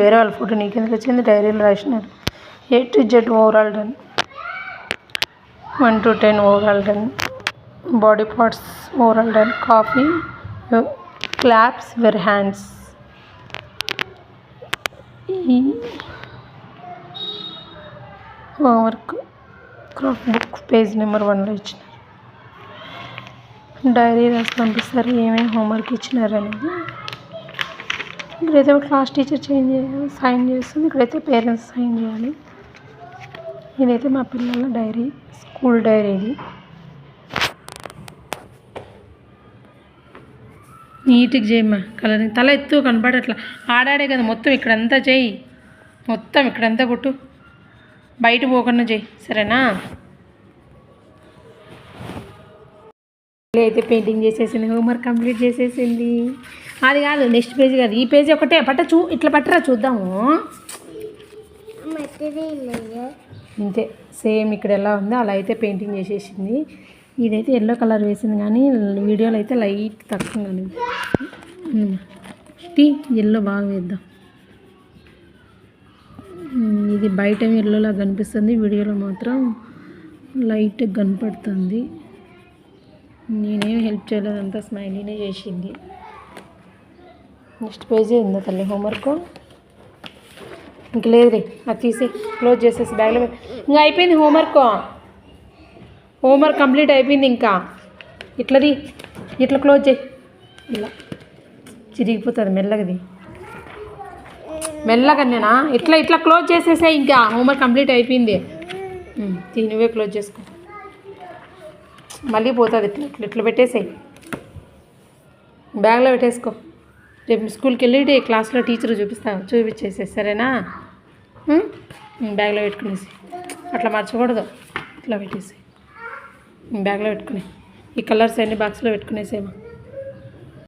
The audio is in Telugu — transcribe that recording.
వేరే వాళ్ళ ఫోటో నీకెందుకు వచ్చింది? డైరీలో రాసినారు. A to Z overall done one to ten overall done body parts overall done coffee claps where hands ఈ homework craft book page number వన్లో ఇచ్చినారు. డైరీ రాసి పంపిస్తారు. ఏమేమి హోంవర్క్ ఇచ్చినారు అనేది. ఇక్కడైతే ఒక క్లాస్ టీచర్ చేంజ్ చేయాలి సైన్ చేస్తుంది. ఇక్కడైతే పేరెంట్స్ సైన్ చేయాలి. ఇదైతే మా పిల్లల డైరీ స్కూల్ డైరీ ఇది. నీట్గా చేయమ్మా. కలరింగ్ తల ఎత్తు కనపడట్లా. ఆడాడే కదా మొత్తం ఇక్కడంతా చేయి. మొత్తం ఇక్కడంతా కొట్టు. బయట పోకుండా చేయి. సరేనా? అయితే పెయింటింగ్ చేసేసింది హోంవర్క్ కంప్లీట్ చేసేసింది. అది కాదు నెక్స్ట్ పేజ్ కాదు ఈ పేజీ ఒకటే పట్ట చూ ఇట్లా పట్టరా చూద్దాము. ఇంతే సేమ్ ఇక్కడ ఎలా ఉందో అలా అయితే పెయింటింగ్ చేసేసింది. ఇదైతే ఎల్లో కలర్ వేసింది కానీ వీడియోలో అయితే లైట్ తక్కువ టీ ఎల్లో బాగా వేద్దాం. ఇది బయట ఎల్లోలా కనిపిస్తుంది వీడియోలో మాత్రం లైట్ కనపడుతుంది. నేనేం హెల్ప్ చేయలేదు అంతా స్మైలీనే చేసింది. నెక్స్ట్ పేజీ ఉందా తల్లి? హోంవర్క్ ఇంక లేదురే అది తీసి క్లోజ్ చేసేసి బ్యాగ్లో ఇంకా అయిపోయింది హోంవర్క్ హోంవర్క్ కంప్లీట్ అయిపోయింది ఇంకా. ఇట్లది ఇట్లా క్లోజ్ చేయి. ఇలా. చిరిగిపోతుంది మెల్లగది. మెల్లగా నేనా ఇట్లా ఇట్లా క్లోజ్ చేసేసే ఇంకా. హోంవర్క్ కంప్లీట్ అయిపోయింది. నువ్వే క్లోజ్ చేసుకో. మళ్ళీ పోతుంది. ఇట్లా ఇట్లా ఇట్లా పెట్టేసేయి. బ్యాగ్లో పెట్టేసుకో. రేపు స్కూల్కి వెళ్ళి క్లాస్లో టీచర్ చూపిస్తాను చూపించేసే సరేనా? బ్యాగ్లో పెట్టుకునేసి. అట్లా మర్చకూడదు. ఇట్లా పెట్టేసి బ్యాగ్లో పెట్టుకుని ఈ కలర్స్ అన్ని బాక్స్లో పెట్టుకునేసేమో